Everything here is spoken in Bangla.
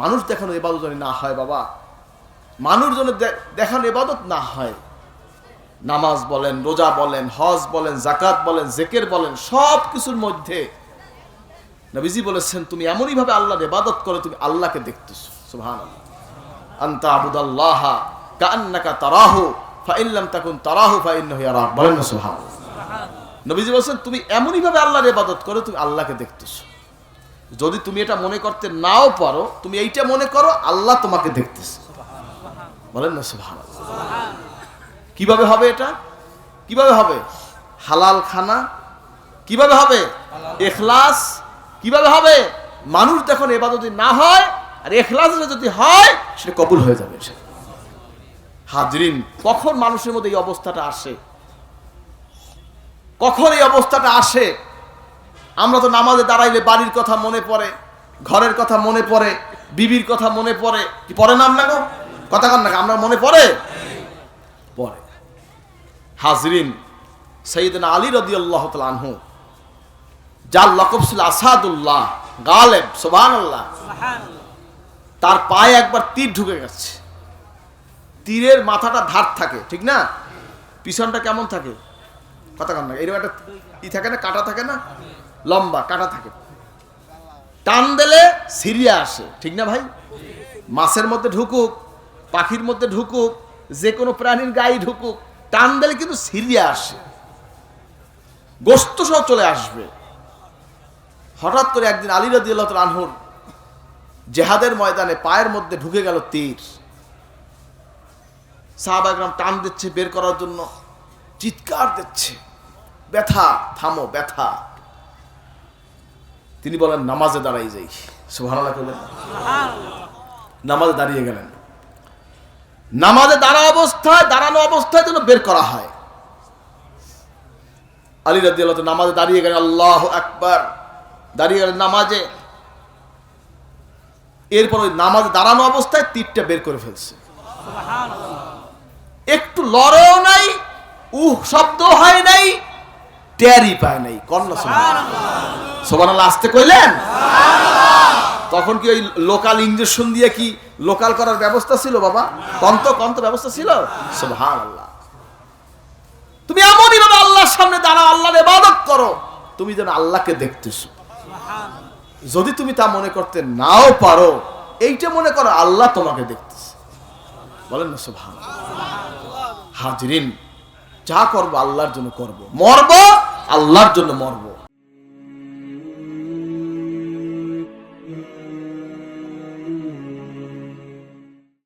মানুষ দেখানো এবাদত যেন না হয়, বাবা। মানুষ যেন দেখানো এবাদত না হয়। নামাজ বলেন, রোজা বলেন, হজ বলেন জাকাত বলেন, জেকের বলেন, সব কিছুর মধ্যে নবীজি বলেছেন, তুমি এমনই ভাবে আল্লাহর ইবাদত করে, তুমি আল্লাহকে দেখতেছো। সুবহানাল্লাহ। আনতা আবুদাল্লাহ কান্নাকা তারাহু ফাইল্লাম তাকুন তারাহু, ফাইন্নাহু ইয়ারাক বলেন না, সুবহানাল্লাহ। নবীজি বলেছেন, তুমি এমনই ভাবে আল্লাহর ইবাদত করো, তুমি আল্লাহকে দেখতেছো। যদি তুমি এটা মনে করতে নাও পারো, তুমি এইটা মনে করো, আল্লাহ তোমাকে দেখতেছে। বলেন না, সুবহানাল্লাহ। কীভাবে হবে এটা? কীভাবে হবে? হালাল খানা? কীভাবে হবে? এখলাস? কীভাবে হবে? মানুষ যখন এবার যদি না হয়, আর এখলাস যদি হয়, সেটা কবুল হয়ে যাবে হাজরিন, কখন মানুষের মধ্যে এই অবস্থাটা আসে? কখন এই অবস্থাটা আসে? আমরা তো নামাজে দাঁড়াইলে বাড়ির কথা মনে পড়ে ঘরের কথা মনে পড়ে বিবির কথা মনে পড়ে। কি পড়ে নাম না গো? কথা কন না আমরা মনে পড়ে? পড়ে। হাজরিন সৈয়দিন আলী রদি আল্লাহ আনহু যার লকব ছিল আসাদুল্লাহ গালেব সোবান আল্লাহ তার পায়ে একবার তীর ঢুকে গেছে। তীরের মাথাটা ধার থাকে ঠিক না? পিছনটা কেমন থাকে? কথা কন না এরকম একটা ই থাকে না, কাটা থাকে না? লম্বা, কাটা থাকে। টান দিলে সিরিয়া আসে, ঠিক না ভাই? মাছের মধ্যে ঢুকুক, পাখির মধ্যে ঢুকুক, যে কোনো প্রাণীর গায়ে ঢুকুক, টান দিলে কিন্তু সিরিয়া আসে। গোস্ত সহ চলে আসবে। হঠাৎ করে একদিন আলী রাদিয়াল্লাহু জেহাদের ময়দানে পায়ের মধ্যে ঢুকে গেল তীর। সাহাবাগরাম টান দিচ্ছে বের করার জন্য, চিৎকার দিচ্ছে। ব্যথা থামো ব্যথা। তিনি বলেন নামাজে দাঁড়াই যাই। সুবহানাল্লাহ করলেন নামাজে দাঁড়িয়ে গেলেন। নামাজে দাঁড়া অবস্থায় দাঁড়ানো অবস্থায় যেন বের করা হয়। আলী রাজি আল্লাহ নামাজে দাঁড়িয়ে গেলেন আল্লাহ আকবার। দাঁড়িয়ে গেলেন নামাজে। এরপর ওই নামাজে দাঁড়ানো অবস্থায় তীরটা বের করে ফেলছে। একটু লড়েও নাই উহ শব্দ হয় নাই টেরই পায় নাই কন্যা সোবান আসতে কইলেন? তখন কি ওই লোকাল ইঞ্জেকশন দিয়ে কি লোকাল করার ব্যবস্থা ছিল বাবা? কন্ত কন্ত ব্যবস্থা ছিল? সুবহান আল্লাহ তুমি এমনই ভাবে আল্লাহর সামনে দাঁড়াও, আল্লাহর ইবাদত করো, তুমি যেন আল্লাহকে দেখতেছো। যদি তুমি তা মনে করতে নাও পারো, এইটা মনে করো আল্লাহ তোমাকে দেখতেছে। বলেন না সুবহান হাজরিন, যা করব আল্লাহর জন্য করব। মরব আল্লাহর জন্য মরবো।